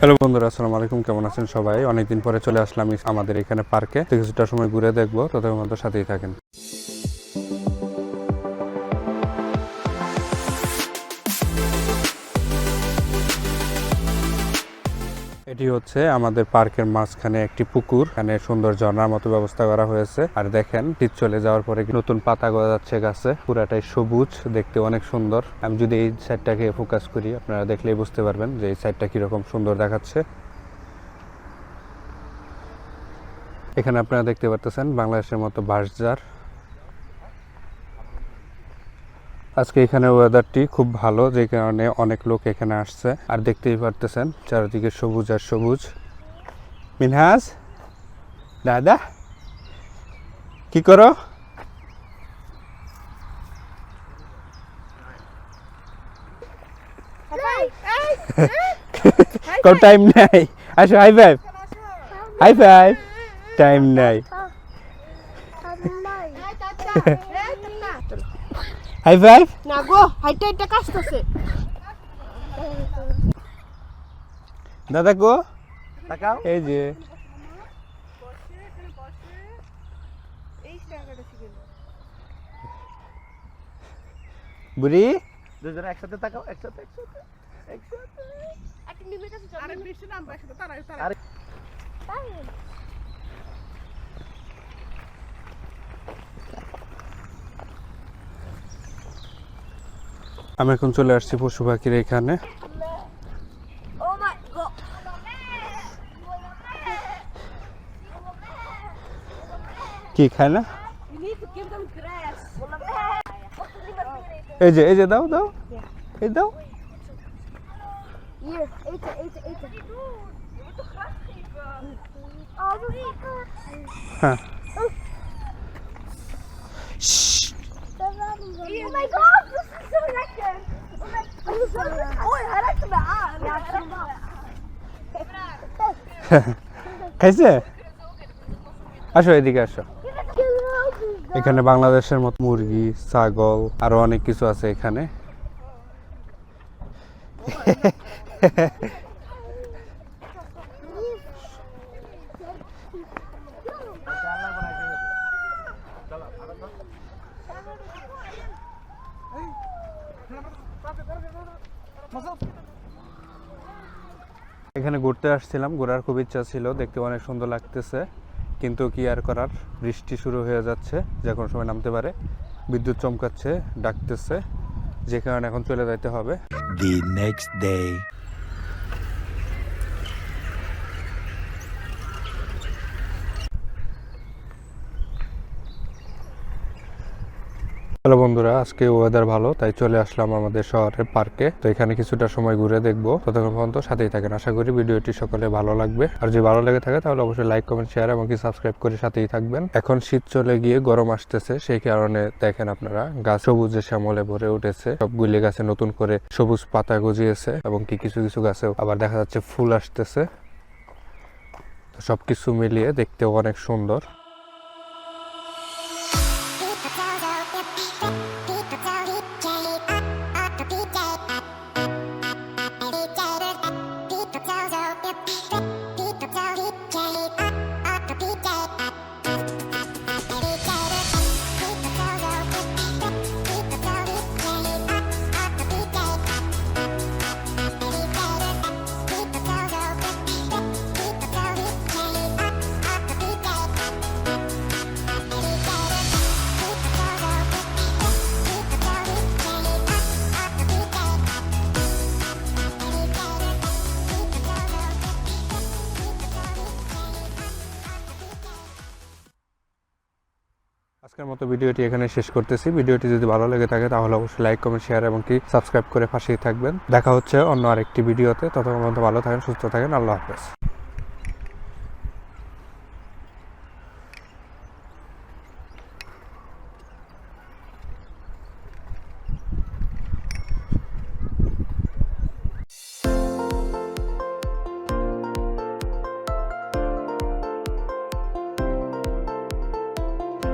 Hello বন্ধুরা, আসসালামু আলাইকুম। কেমন আছেন সবাই? অনেকদিন পরে চলে আসলাম আমাদের এখানে পার্কে। কিছুটা সময় ঘুরে দেখব ততক্ষণ মধ্যে সাথেই থাকেন। এটি হচ্ছে আমাদের পার্কের মাঝখানে একটি পুকুর। এখানে সুন্দর ঝর্ণার মতো ব্যবস্থা করা হয়েছে। আর দেখেন শীত চলে যাওয়ার পরে নতুন পাতা গজাচ্ছে গাছে। পুরাটাই সবুজ, দেখতে অনেক সুন্দর। আমি যদি এই সাইডটাকে ফোকাস করি, আপনারা দেখলেই বুঝতে পারবেন যে এই সাইডটা কীরকম সুন্দর দেখাচ্ছে। এখানে আপনারা দেখতে পারতেছেন বাংলাদেশের মতো বাঁশঝাড়। আজকে এখানে ওয়েদারটি খুব ভালো যে কারণে অনেক লোক এখানে আসছে। আর দেখতেই পারতেছেন চারিদিকে সবুজ আর সবুজ। মিনহাজ দাদা কি করো? কো টাইম নাই। আসো high five high five time নাই। হাই ফাইভ না গো হাইটা হাইটা কাশতেছে। দাদা গো এই যে। বুড়ি? দুজনে একসাথে তাকাও একসাথে একসাথে একসাথে। আরে বৃষ্টি নামবে একসাথে তাড়াই তাড়াই আমি এখন চলে আসছি পশু পাখির এখানে। কি খায় না? এই যে এই যে দাও দাও। এই দাও। হ্যাঁ। খাইছে? আসো এদিকে আসো। এখানে বাংলাদেশের মত মুরগি ছাগল আরও অনেক কিছু আছে এখানে। এখানে ঘুরতে আসছিলাম, ঘোরার খুব ইচ্ছা ছিল, দেখতে অনেক সুন্দর লাগতেছে, কিন্তু কি আর করার? বৃষ্টি শুরু হয়ে যাচ্ছে, যে কোনো সময় নামতে পারে। বিদ্যুৎ চমকাচ্ছে, ডাকতেছে, যে কারণে এখন চলে যাইতে হবে। The next day. হ্যালো বন্ধুরা, আজকে ওয়েদার ভালো, তাই চলে আসলাম আমাদের শহরের পার্কে তো এখানে কিছুটা সময় ঘুরে দেখব। ততক্ষণ পর্যন্ত সাথেই থাকেন। আশা করি ভিডিওটি সকলে ভালো লাগবে। আর যদি ভালো লেগে থাকে, তাহলে অবশ্যই লাইক কমেন্ট শেয়ার এবং কি সাবস্ক্রাইব করে সাথেই থাকবেন। এখন শীত চলে গিয়ে গরম আসতেছে, সেই কারণে দেখেন আপনারা, গাছ সবুজে শ্যামলে ভরে উঠেছে সবগুলি গাছে নতুন করে সবুজ পাতা গজিয়েছে এবং কি কিছু কিছু গাছেও আবার দেখা যাচ্ছে ফুল আসতেছে। সবকিছু মিলিয়ে দেখতেও অনেক সুন্দর। আজকের মতো ভিডিওটি এখানে শেষ করতেছি। ভিডিওটি যদি ভালো লেগে থাকে তাহলে অবশ্যই লাইক কমেন্ট শেয়ার এবং কি সাবস্ক্রাইব করে পাশেই থাকবেন। দেখা হচ্ছে অন্য আরেকটি ভিডিওতে। ততক্ষণ পর্যন্ত ভালো থাকেন, সুস্থ থাকেন। আল্লাহ হাফেজ।